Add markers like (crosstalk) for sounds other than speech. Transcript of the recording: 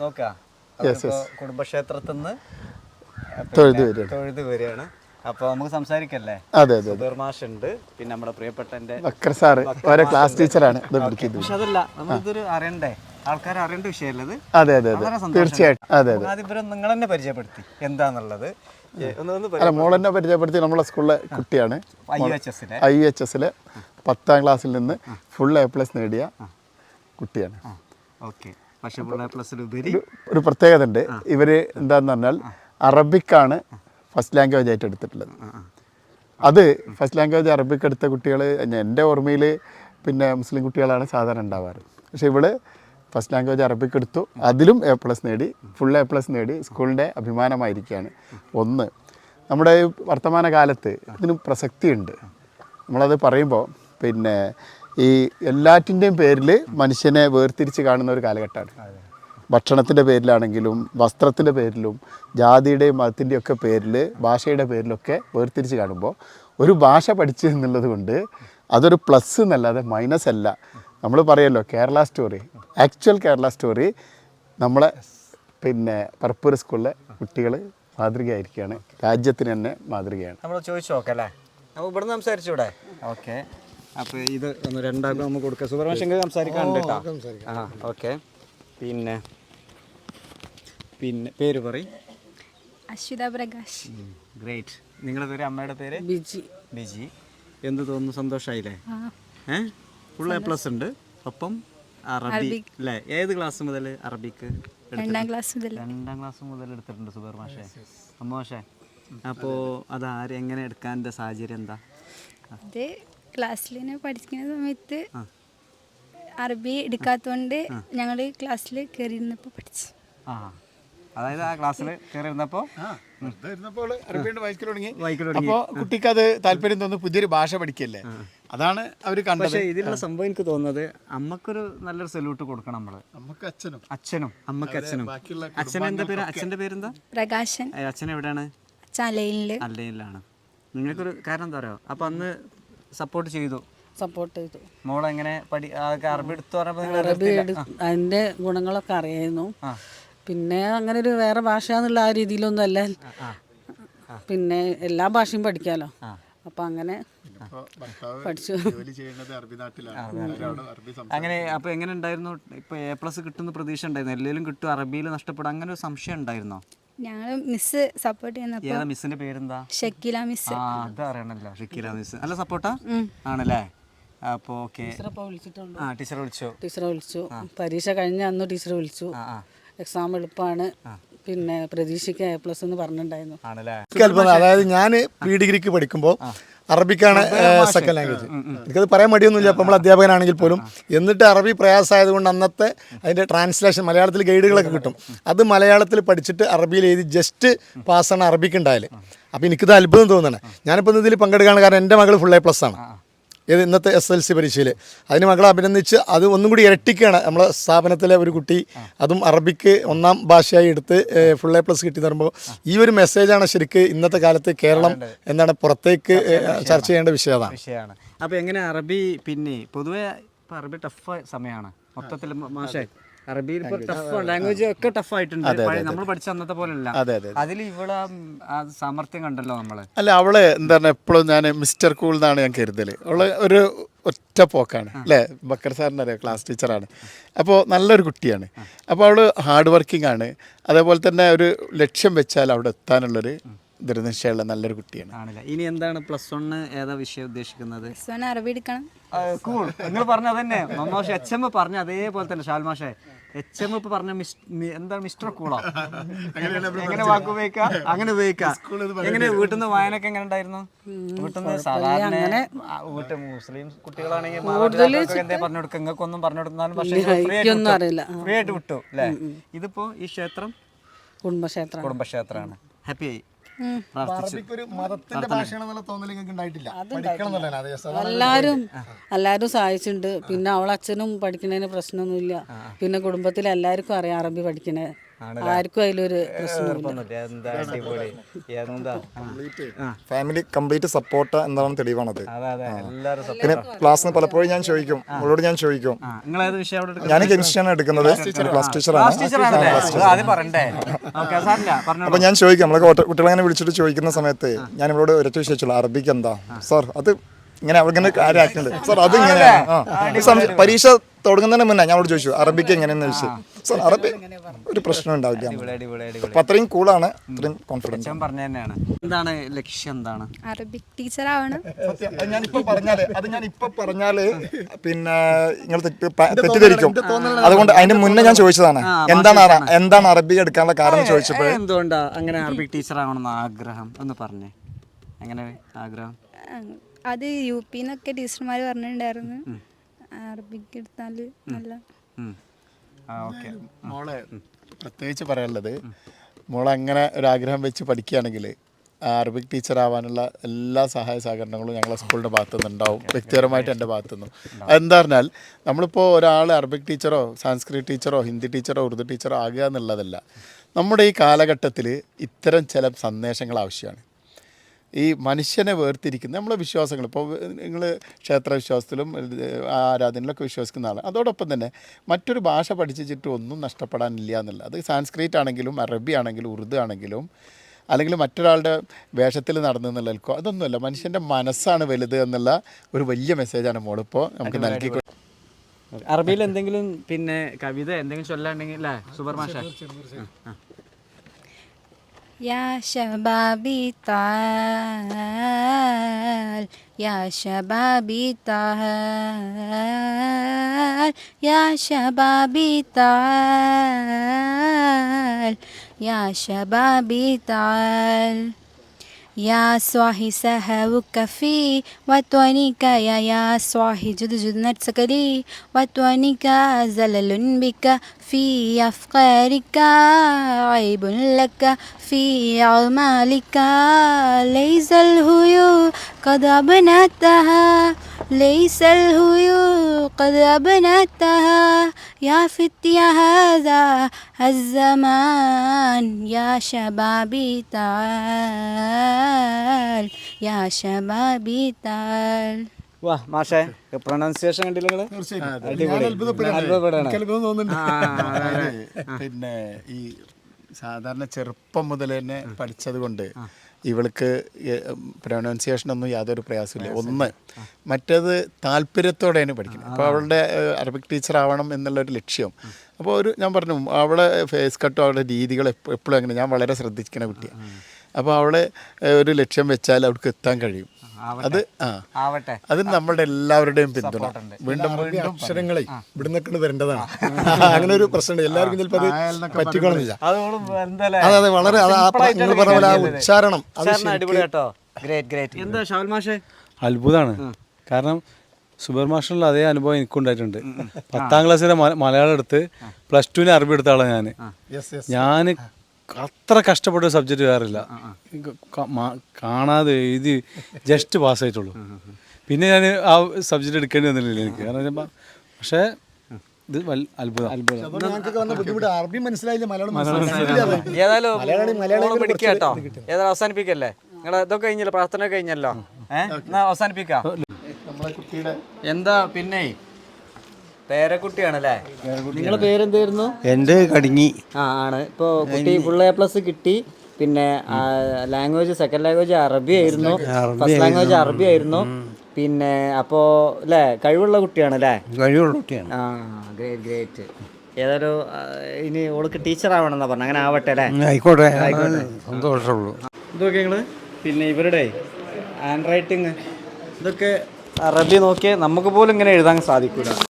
നോക്കാം. കുടുംബക്ഷേത്രത്തിൽ നിന്ന് തൊഴുത് വരികയാണ്. അപ്പൊ നമുക്ക് സംസാരിക്കല്ലേ? അതെ അതെ ഉണ്ട് പിന്നെ നമ്മുടെ പ്രിയപ്പെട്ട ബക്കർ സാറ് ഓരോ ക്ലാസ് ടീച്ചറാണ് പക്ഷെ അതല്ല നമ്മളിതൊരു അറിയണ്ടേ? ആൾക്കാർ അറിയേണ്ട വിഷയമല്ലത് അതെ അതെ അതെ. തീർച്ചയായിട്ടും. അതെ അതെ. ആദ്യം നിങ്ങൾ തന്നെ പരിചയപ്പെടുത്തി. എന്താന്നുള്ളത്? അല്ല മോളെന്നെ പരിചയപ്പെടുത്തി നമ്മളെ സ്കൂളിലെ കുട്ടിയാണ്. ഐ എച്ച് എസിലെ പത്താം ക്ലാസ്സിൽ നിന്ന് ഫുൾ എ പ്ലസ് നേടിയ കുട്ടിയാണ്. ഓക്കെ. പക്ഷെ പിള്ളേ പ്ലസിലുപരി ഒരു- പ്രത്യേകത ഉണ്ട് ഇവർ എന്താന്ന് പറഞ്ഞാൽ അറബിക്കാണ് ഫസ്റ്റ് ലാംഗ്വേജ് ആയിട്ട് എടുത്തിട്ടുള്ളത്. അത് ഫസ്റ്റ് ലാംഗ്വേജ് അറബിക് എടുത്ത കുട്ടികൾ എന്റെ ഓർമ്മയിൽ പിന്നെ മുസ്ലിം കുട്ടികളാണ് സാധാരണ ഉണ്ടാവാറ്. പക്ഷേ ഇവൾ ഫസ്റ്റ് ലാംഗ്വേജ് അറബിക് എടുത്തു. അതിലും എ പ്ലസ് നേടി ഫുൾ എ പ്ലസ് നേടി സ്കൂളിന്റെ അഭിമാനമായിരിക്കുകയാണ്. ഒന്ന് നമ്മുടെ വർത്തമാന കാലത്ത് ഇതിന് പ്രസക്തിയുണ്ട്. നമ്മളത് പറയുമ്പോൾ പിന്നെ ഈ എല്ലാറ്റിന്റെയും പേരിൽ മനുഷ്യനെ വേർതിരിച്ച് കാണുന്ന ഒരു കാലഘട്ടമാണ്. ഭക്ഷണത്തിന്റെ പേരിലാണെങ്കിലും വസ്ത്രത്തിന്റെ പേരിലും ജാതിയുടെയും മതത്തിന്റെയും ഒക്കെ പേരിൽ ഭാഷയുടെ പേരിലൊക്കെ വേർതിരിച്ച് കാണുമ്പോൾ ഒരു ഭാഷ പഠിച്ചു എന്നുള്ളത് കൊണ്ട് അതൊരു പ്ലസ് എന്നല്ലാതെ മൈനസ് അല്ല. നമ്മൾ പറയല്ലോ Kerala story actual Kerala story നമ്മളെ പിന്നെ പറപ്പൂർ സ്കൂളിലെ കുട്ടികൾ മാതൃകയായിരിക്കുകയാണ്. രാജ്യത്തിന് തന്നെ മാതൃകയാണ്. നമ്മൾ ചോദിച്ചു നോക്കല്ലേ ഇവിടെ അപ്പോൾ ഇവിടുന്ന് സംസാരിച്ചൂടെ? ഓക്കെ അപ്പോൾ ഇത് ഒന്ന് രണ്ടാക്കും നമുക്ക് കൊടുക്കാം. സുബ്രഹ്മശങ്കർ സംസാരിക്കാണ്ട് കേട്ടോ. ആ ഓക്കെ. പിന്നെ പിന്നെ പേര് പറയും. അശ്വിത പ്രകാശ്. ഗ്രേറ്റ് നിങ്ങളുടെ പേര് അമ്മയുടെ പേര്? ബിജി. ബിജി. എന്ത് തോന്നുന്നു? സന്തോഷമായില്ലേ ഏ? ഫുൾ എ പ്ലസ് ഉണ്ട്. ഒപ്പം അറബി അല്ലേ ഏത് ക്ലാസ് മുതൽ അറബിക്ക് രണ്ടാം ക്ലാസ് മുതൽ. രണ്ടാം ക്ലാസ് മുതൽ എടുത്തിട്ടുണ്ട് സുബേർ മാഷേ മാഷെ അപ്പോൾ അത് ആര് എങ്ങനെ എടുക്കാന്റെ സാഹചര്യം എന്താ? ക്ലാസ്സിൽ തന്നെ പഠിക്കുന്ന സമയത്ത് അറബി എടുക്കാത്തതുകൊണ്ട് ഞങ്ങൾ ക്ലാസ്സിൽ കയറിയിരുന്നപ്പോൾ പഠിച്ചു. ആ. അതായത് ആ ക്ലാസ്സിൽ കയറിയിരുന്നപ്പോൾ വായിക്കൽ തുടങ്ങി. വായിക്കൽ അപ്പോൾ കുട്ടിക്ക് അത് താല്പര്യം തോന്നുന്നു പുതിയൊരു ഭാഷ പഠിക്കല്ലേ? അതാണ് അവർ കണ്ടത്. ഇതിലുള്ള സംഭവം എനിക്ക് തോന്നുന്നത് അമ്മക്കൊരു നല്ലൊരു സല്യൂട്ട് കൊടുക്കണം നമ്മൾ. അച്ഛനും. അച്ഛനും അമ്മയ്ക്ക് അച്ഛനും. അച്ഛൻ എന്താ പേര്? അച്ഛന്റെ പേരെന്താ? പ്രകാശൻ. അച്ഛൻ എവിടെയാണ്? അല്ലയിലാണ് നിങ്ങൾക്കൊരു കാരണം എന്താ പറയുക അപ്പൊ അന്ന് സപ്പോർട്ട് ചെയ്തു. സപ്പോർട്ട് ചെയ്തു. മോളെങ്ങനെ പഠി അതൊക്കെ അറബി എടുത്തു പറഞ്ഞപ്പോൾ അറബി അതിന്റെ ഗുണങ്ങളൊക്കെ അറിയായിരുന്നു. പിന്നെ അങ്ങനെ ഒരു വേറെ ഭാഷ എന്നുള്ള ആ രീതിയിലൊന്നും അല്ല പിന്നെ എല്ലാ ഭാഷയും പഠിക്കാലോ. അപ്പം അങ്ങനെ പഠിച്ചു. ജോലി ചെയ്യുന്നത് അറബി നാട്ടിലാണ്. അറബി അങ്ങനെ അപ്പൊ എങ്ങനെ ഉണ്ടായിരുന്നു ഇപ്പൊ എ പ്ലസ് കിട്ടുന്ന പ്രതീക്ഷ ഉണ്ടായിരുന്നു. എല്ലാവരും കിട്ടും അറബിയിൽ നഷ്ടപ്പെടും അങ്ങനെ ഒരു സംശയം ഉണ്ടായിരുന്നോ? ഞങ്ങൾ മിസ് സപ്പോർട്ട് ചെയ്യുന്നപ്പോൾ ഏതാ മിസ്സിന്റെ പേരെന്താ? ഷക്കീല മിസ് ആ അത് അറിയണല്ലോ. ഷക്കീല മിസ് നല്ല സപ്പോർട്ടാ ആണല്ലേ? അപ്പോൾ ഓക്കെ ആ ടീച്ചറെ വിളിച്ചോ. ടീച്ചറെ വിളിച്ചു. പരീക്ഷ കഴിഞ്ഞ അന്ന് ടീച്ചറെ വിളിച്ചു. എക്സാം എളുപ്പമാണ് പിന്നെ പ്രതീക്ഷയ്ക്ക് എ പ്ലസ് എന്ന് പറഞ്ഞിട്ടുണ്ടായിരുന്നു. അതായത് ഞാൻ പ്രീ ഡിഗ്രിക്ക് പഠിക്കുമ്പോൾ അറബിക്കാണ് സെക്കൻഡ് ലാംഗ്വേജ് എനിക്കത് പറയാൻ മടിയൊന്നുമില്ല അപ്പോൾ നമ്മൾ അധ്യാപകനാണെങ്കിൽ പോലും. എന്നിട്ട് അറബി പ്രയാസമായത് കൊണ്ട് അന്നത്തെ അതിന്റെ ട്രാൻസ്ലേഷൻ മലയാളത്തിൽ ഗൈഡുകളൊക്കെ കിട്ടും. അത് മലയാളത്തിൽ പഠിച്ചിട്ട് അറബിയിൽ എഴുതി ജസ്റ്റ് പാസ്സാണ് അറബിക്ക് ഉണ്ടായാൽ അപ്പോൾ എനിക്കിത് അത്ഭുതം തോന്നുന്നത് ഞാനിപ്പോൾ ഇതിൽ പങ്കെടുക്കുകയാണ് കാരണം എന്റെ മകൾ ഫുൾ എ പ്ലസ് ആണ്. ഇത് ഇന്നത്തെ എസ് എൽ സി പരീക്ഷയിൽ അതിന് മകളെ അഭിനന്ദിച്ച് അത് ഒന്നും കൂടി ഇരട്ടിക്കുകയാണ് നമ്മളെ സ്ഥാപനത്തിലെ ഒരു കുട്ടി. അതും അറബിക്ക് ഒന്നാം ഭാഷയായി എടുത്ത് ഫുൾ എ പ്ലസ് കിട്ടി തരുമ്പോൾ ഈ ഒരു മെസ്സേജാണ് ശരിക്ക് ഇന്നത്തെ കാലത്ത് കേരളം എന്താണ് പുറത്തേക്ക് ചർച്ച ചെയ്യേണ്ട വിഷയം അതാണ് വിഷയമാണ്. അപ്പോൾ എങ്ങനെ അറബി പിന്നെ പൊതുവേ അറബി ടഫ് സമയമാണ് മൊത്തത്തിൽ മാഷേ. അറബിയിൽ ലാംഗ്വേജ് ഒക്കെ ടഫ് ആയിട്ടുണ്ട്. നമ്മൾ പഠിച്ച അന്നത്തെ പോലെയല്ല. അതെ, അതെ, അതിൽ ഇവൾ സാമർത്ഥ്യം കണ്ടല്ലോ നമ്മൾ. അല്ല അവൾ എന്താണ് എപ്പോഴും ഞാൻ മിസ്റ്റർ കൂൾ എന്നാണ് ഞാൻ കരുതൽ അവൾ ഒരു ഒറ്റ പോക്കാണ് അല്ലേ? ബക്കർ സാറിന്റെ അറിയാം? ക്ലാസ് ടീച്ചറാണ്. അപ്പോൾ നല്ലൊരു കുട്ടിയാണ്. അപ്പോൾ അവൾ ഹാർഡ് വർക്കിംഗ് ആണ്. അതേപോലെ തന്നെ ഒരു ലക്ഷ്യം വെച്ചാൽ അവിടെ എത്താനുള്ളൊരു ദൃഢനിശ്ചയമുള്ള നല്ലൊരു കുട്ടിയാണ്. ആണല്ലേ? ഇനി എന്താണ് പ്ലസ് വൺ ഏതാ വിഷയം ഉദ്ദേശിക്കുന്നത്? സോന അറബി എടുക്കണം. കൂൾ നിങ്ങൾ പറഞ്ഞ അതന്നെ മമ്മാഷെ എച്ച് എം പറഞ്ഞ അതേപോലെ തന്നെ ഷാൽമാഷെ. എച്ച് എം ഇപ്പൊ പറഞ്ഞ മിസ്- എന്താ എന്താണ് മിസ്റ്റർ കൂളോ? എങ്ങനെ വാക്ക് ഉപയോഗിക്കാം? അങ്ങനെ ഉപയോഗിക്കാം. എങ്ങനെ വീട്ടിൽ നിന്ന് വായനൊക്കെ എങ്ങനെ ഉണ്ടായിരുന്നു? വീട്ടിൽ നിന്ന് സാധാരണ വീട്ടിൽ മുസ്ലിം കുട്ടികളാണെങ്കിൽ പറഞ്ഞു കൊടുക്കുക നിങ്ങൾക്കൊന്നും പറഞ്ഞു കൊടുത്താലും പക്ഷേ ഫ്രീ ആയിട്ട് വിട്ടു. അറിയില്ല. ഫ്രീ വിട്ടു അല്ലേ? ഇതിപ്പോ ഈ ക്ഷേത്രം? കുടുംബക്ഷേത്രം. കുടുംബക്ഷേത്രമാണ്. ഹാപ്പി പ്രാർത്ഥിച്ചു അറബിക്ക് ഒരു മതത്തിന്റെ ഭാഷയാണെന്നുള്ള തോന്നൽ നിങ്ങൾക്ക് ഉണ്ടായിട്ടില്ല. എല്ലാവരും എല്ലാവരും സഹായിച്ചിട്ടുണ്ട്. പിന്നെ അവളെ അച്ഛനും പഠിക്കുന്നതിന് പ്രശ്നമൊന്നുമില്ല. പിന്നെ കുടുംബത്തിൽ എല്ലാവർക്കും അറിയാം അറബി പഠിക്കണേ. ആർക്കും അതിലൊരു ഫാമിലി കംപ്ലീറ്റ് സപ്പോർട്ട് എന്താണ് തെളിവാണത്. അതെ അതെ. എല്ലാവരും പിന്നെ ക്ലാസ്സിന് പലപ്പോഴും ഞാൻ ചോദിക്കും. അവളോട് ഞാൻ ചോദിക്കും? ഞാൻ കെമിസ്ട്രിയാണ് എടുക്കുന്നത്? ക്ലാസ് ക്ലാസ് ടീച്ചറാണ് അപ്പൊ ഞാൻ ചോദിക്കും. നമ്മളെ കുട്ടികളെ അങ്ങനെ വിളിച്ചിട്ട് ചോദിക്കുന്ന സമയത്ത് ഞാൻ ഇവളോട് ഒരൊറ്റ വിഷയിച്ചുള്ളൂ അറബിക്ക് എന്താ? സാർ അത് ഇങ്ങനെ അവർക്ക് കാര്യമാക്കുന്നുണ്ട് സർ അത് ഇങ്ങനെയാണ് പരീക്ഷ തുടങ്ങുന്നതിന് മുന്നേ ഞാൻ അവളോട് ചോദിച്ചു അറബിക്ക് എങ്ങനെയെന്ന് ചോദിച്ചു. സാർ അറബി ഒരു പ്രശ്നം ഉണ്ടാവില്ല. അപ്പൊ അത്രയും കൂളാണ് അത്രയും കോൺഫിഡൻസ് ഞാൻ പറഞ്ഞ തന്നെയാണ്. എന്താണ് ലക്ഷ്യം എന്താണ്? അറബിക് ടീച്ചർ ആവണം ഞാൻ ഇപ്പൊ പറഞ്ഞാൽ അത് ഞാൻ ഇപ്പൊ പറഞ്ഞാൽ പിന്നെ നിങ്ങൾ തെറ്റ് തെറ്റിദ്ധരിക്കും. അതുകൊണ്ട് അതിന് മുന്നേ ഞാൻ ചോദിച്ചതാണ് എന്താണ് എന്താണ്? അറബി എടുക്കാനുള്ള കാരണം ചോദിച്ചപ്പോൾ എന്തുകൊണ്ടാണ് എന്തുകൊണ്ടാ അങ്ങനെ അറബിക് ടീച്ചർ ആവണം ആഗ്രഹം? ഒന്ന് പറഞ്ഞേ. അങ്ങനെ ആഗ്രഹം? അത് യു പി എന്നൊക്കെ ടീച്ചർമാർ പറഞ്ഞിട്ടുണ്ടായിരുന്നു അറബിക്ക് എടുത്താൽ നല്ല ആ ഓക്കെ. മോളെ പ്രത്യേകിച്ച് പറയാനുള്ളത് മോളെ അങ്ങനെ ഒരു ആഗ്രഹം വെച്ച് പഠിക്കുകയാണെങ്കിൽ അറബിക് ടീച്ചർ ആവാനുള്ള എല്ലാ സഹായ സഹകരണങ്ങളും ഞങ്ങളെ സ്കൂളിന്റെ ഭാഗത്തു നിന്നുണ്ടാവും വ്യക്തിപരമായിട്ട് എന്റെ ഭാഗത്തു നിന്നും എന്താ പറഞ്ഞാൽ നമ്മളിപ്പോൾ ഒരാൾ അറബിക് ടീച്ചറോ സാംസ്കൃത് ടീച്ചറോ ഹിന്ദി ടീച്ചറോ ഉറുദു ടീച്ചറോ ആകുക എന്നുള്ളതല്ല. നമ്മുടെ ഈ കാലഘട്ടത്തിൽ ഇത്തരം ചില സന്ദേശങ്ങൾ ആവശ്യമാണ്. ഈ മനുഷ്യനെ വേർതിരിക്കുന്ന നമ്മളെ വിശ്വാസങ്ങൾ. ഇപ്പോൾ നിങ്ങൾ ക്ഷേത്ര വിശ്വാസത്തിലും ആരാധനയിലൊക്കെ വിശ്വസിക്കുന്ന ആൾ അതോടൊപ്പം തന്നെ മറ്റൊരു ഭാഷ പഠിച്ചിട്ട് ഒന്നും നഷ്ടപ്പെടാനില്ല എന്നുള്ളത്. അത് സാൻസ്ക്രിറ്റ് ആണെങ്കിലും അറബി ആണെങ്കിലും ഉറുദു ആണെങ്കിലും അല്ലെങ്കിൽ മറ്റൊരാളുടെ വേഷത്തിൽ നടന്നു എന്നുള്ളതിൽക്കോ അതൊന്നുമല്ല. മനുഷ്യന്റെ മനസ്സാണ് വലുത് എന്നുള്ള ഒരു വലിയ മെസ്സേജാണ് മോളിപ്പോൾ നമുക്ക് നൽകി അറബിയിൽ എന്തെങ്കിലും പിന്നെ കവിത എന്തെങ്കിലും ചൊല്ലാണ്ടെങ്കിൽ അല്ലേ? സൂപ്പർ മാഷ يا شبابي تعال يا شبابي تعال يا شبابي تعال يا شبابي تعال يا صاحي سهوك في وطنك يا يا صاحي جد جد نتسكري وطنك زلل بك في أفكارك عيب لك في أعمالك. ليس الهيو قد أبنتها ليس الهيو قد أبنتها. يا فتية هذا الزمان يا شبابي تعال يا شبابي تعال വാ മാഷേ പ്രൊണൗൺസിയേഷൻ കണ്ടില്ല നിങ്ങള് അടിപൊളി അത്ഭുതപ്പെടാണ് ആ, അതെ, അതെ. പിന്നെ ഈ സാധാരണ ചെറുപ്പം മുതൽ തന്നെ പഠിച്ചത് കൊണ്ട് ഇവൾക്ക് പ്രൊനൗൺസിയേഷൻ ഒന്നും യാതൊരു പ്രയാസമില്ല. ഒന്ന് മറ്റേത് താല്പര്യത്തോടെയാണ് പഠിക്കുന്നത്. അപ്പോൾ അവളുടെ അറബിക് ടീച്ചർ ആവണം എന്നുള്ളൊരു ലക്ഷ്യം. അപ്പോൾ ഒരു ഞാൻ പറഞ്ഞു അവളെ ഫേസ് കട്ടും അവളുടെ രീതികൾ എപ്പോഴും അങ്ങനെ. ഞാൻ വളരെ ശ്രദ്ധിക്കുന്ന കുട്ടിയാണ് അപ്പോൾ അവളെ ഒരു ലക്ഷ്യം വെച്ചാൽ അവൾക്ക് എത്താൻ കഴിയും. അത് ആ. ആവട്ടെ. അത് നമ്മുടെ എല്ലാവരുടെയും പിന്തുണ. വീണ്ടും വീണ്ടും അക്ഷരങ്ങളെ ഇവിടെ നിൽക്കുന്നത് വരേണ്ടതാണ്. (laughs) അങ്ങനെ ഒരു പ്രശ്നമുണ്ട്. എല്ലാവർക്കും ചിലപ്പോൾ അത് പറ്റിക്കണമെന്നില്ല അതെ അതെ വളരെ നിങ്ങൾ പറഞ്ഞ പോലെ ആ ഉച്ചാരണം. എന്താ മാഷേ? അത്ഭുതമാണ് കാരണം സൂപ്പർ മാഷണിൽ അതേ അനുഭവം എനിക്കുണ്ടായിട്ടുണ്ട് പത്താം ക്ലാസ്സിലെ മലയാളം എടുത്ത് പ്ലസ് ടുവിന് അറബി എടുത്ത ആളാണ് ഞാൻ യെസ് യെസ് ഞാൻ അത്ര കഷ്ടപ്പെട്ട സബ്ജക്റ്റ് വേറില്ല. കാണാതെ എഴുതി ജസ്റ്റ് പാസ്സായിട്ടുള്ളൂ പിന്നെ ഞാൻ ആ സബ്ജക്റ്റ് എടുക്കേണ്ടി വന്നില്ല എനിക്ക്. കാരണം പക്ഷേ ഇത് അത്ഭുതം. അത്ഭുതം. അതുകൊണ്ട് ഞങ്ങൾക്ക് വന്ന ബുദ്ധിമുട്ട് അറബി മനസ്സിലായില്ല മലയാളം മനസ്സിലായില്ല. ഏതായാലും മലയാളി- മലയാളികളെ മോൾ പിടിക്കുക കേട്ടോ. ഏതായാലും അവസാനിപ്പിക്കല്ലേ? നിങ്ങൾ ഇതൊക്കെ കഴിഞ്ഞല്ലോ? പ്രാർത്ഥന കഴിഞ്ഞല്ലോ? ഏഹ് എന്നാ അവസാനിപ്പിക്കാം. കുട്ടിയുടെ എന്താ പിന്നെ? പേരക്കുട്ടിയാണല്ലേ നിങ്ങളെ പേരെന്തായിരുന്നു? എന്റെ കടുങ്ങി ആ ആണ്. ഇപ്പോൾ കുട്ടി ഫുൾ എ പ്ലസ് കിട്ടി. പിന്നെ ലാംഗ്വേജ് സെക്കൻഡ് ലാംഗ്വേജ് അറബി ആയിരുന്നു. ഫസ്റ്റ് ലാംഗ്വേജ് അറബി ആയിരുന്നു. പിന്നെ അപ്പോ അല്ലേ കഴിവുള്ള കുട്ടിയാണ് അല്ലേ കഴിവുള്ള കുട്ടിയാണ്. ആ ഗ്രേറ്റ് ഗ്രേറ്റ് ഏതായാലും ഇനി ഓൾക്ക് ടീച്ചർ ആവണമെന്നാ പറഞ്ഞു. അങ്ങനെ ആവട്ടെ അല്ലേ ആയിക്കോട്ടെ. സന്തോഷമുള്ളൂ. ഇതൊക്കെ നിങ്ങൾ പിന്നെ ഇവരുടെ ഹാൻഡ് റൈറ്റിങ് ഇതൊക്കെ അറബി നോക്കിയാൽ നമുക്ക് പോലും ഇങ്ങനെ എഴുതാൻ സാധിക്കില്ല